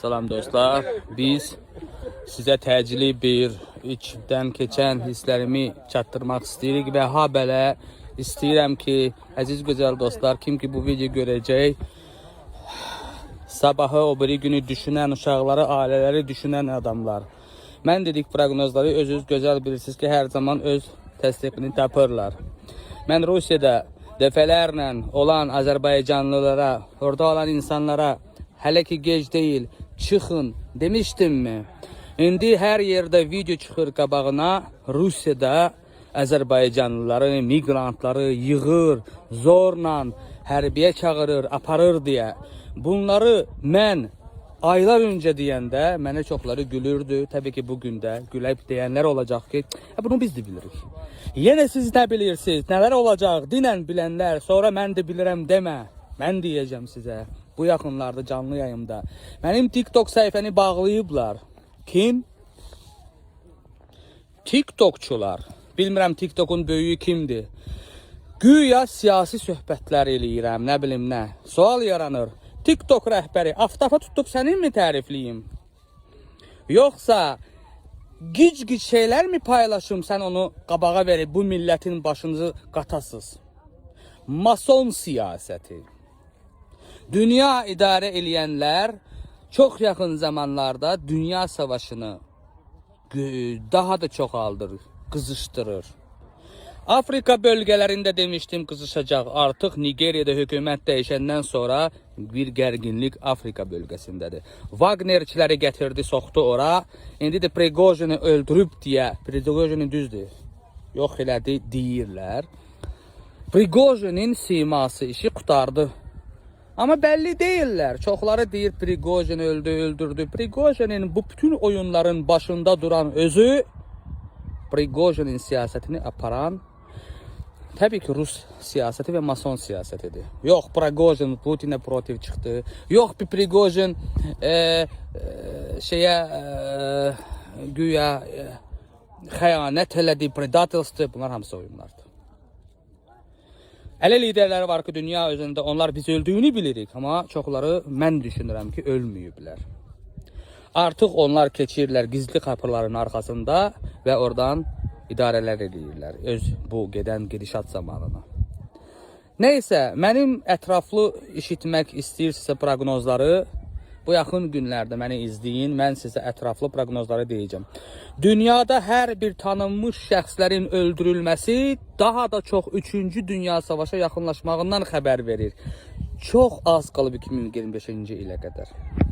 Salam dostlar. Biz sizə təcili bir içdən keçən hisslərimi çatdırmaq istəyirik və ha belə istəyirəm ki, əziz gözəl dostlar, kim ki bu video görəcək, sabahı o biri günü düşünən uşaqları, ailələri düşünən adamlar. Mən dedik proqnozları özünüz gözəl bilirsiniz ki, hər zaman öz təsdiqini tapırlar. Mən Rusiyada dəfələrlə olan Azərbaycanlılara, orada olan insanlara hələ ki gec deyil, çıxın demişdimmi? İndi hər yerdə video çıxır qabağına Rusiyada Azərbaycanlıları, miqrantları yığır, zorla hərbiyə çağırır, aparır deyə. Bunları mən aylar öncə deyəndə mənə çoxları gülürdü. Təbii ki, bu gün də güləb deyənlər ki, "Hə, bunu biz də bilirik." Yenə siz nə bilirsiniz? Nələr olacaq? Dinən bilənlər, sonra mən də bilirəm demə. Mən deyəcəm sizə. Bu yaxınlarda canlı yayımda mənim TikTok səhifəni bağlayıblar. Kim? TikTokçular. Bilmirəm TikTokun böyüyü kimdir. Güya siyasi söhbətlər eləyirəm, nə bilim nə. Sual yaranır. TikTok rəhbəri aftafa tutub sənin mi tərifləyim? Yoxsa gic-gic şeylər mi paylaşım sən onu qabağa verib bu millətin başınızı qatasız? Mason siyasəti. Dünya idarə eləyənlər çox yaxın zamanlarda dünya savaşını daha da çoxaldır, qızışdırır. Afrika bölgelerinde demiştim kızışacak. Artık Nigerya'da hükümet değişenden sonra bir gerginlik Afrika bölgesindedir. Wagnerçileri getirdi, soktu ora. İndi de Prigojin'i öldürüp diye, Prigojin'i düzdür. Yok elədi deyirlər. Prigojinin siması işi qutardı. Ama belli değiller. Çoxları deyir Prigojin öldü, öldürdü. Prigojinin bu bütün oyunların başında duran özü Prigojinin siyasetini aparan Tabii ki Rus siyaseti ve Mason siyasetidir. Yok Prigojin Putin'e protiv. Yok bir Prigojin e, e, şeye e, güya e, xəyanət elədi, predatorstı. Bunlar hamısı oyunlardır. Elə liderlər var ki, dünya özündə onlar biz öldüyünü bilirik, amma çoxları mən düşünürəm ki, ölməyiblər. Artıq onlar keçirlər gizli qapıların arxasında və oradan idarələr edirlər öz bu gedən gedişat zamanına. Nəysə, mənim ətraflı eşitmək istəyirsinizsə proqnozları bu yaxın günlərdə məni izləyin. Mən sizə ətraflı proqnozları deyəcəm. Dünyada hər bir tanınmış şəxslərin öldürülməsi daha da çox 3-cü dünya savaşa yaxınlaşmağından xəbər verir. Çox az qalıb 2025-ci ilə qədər.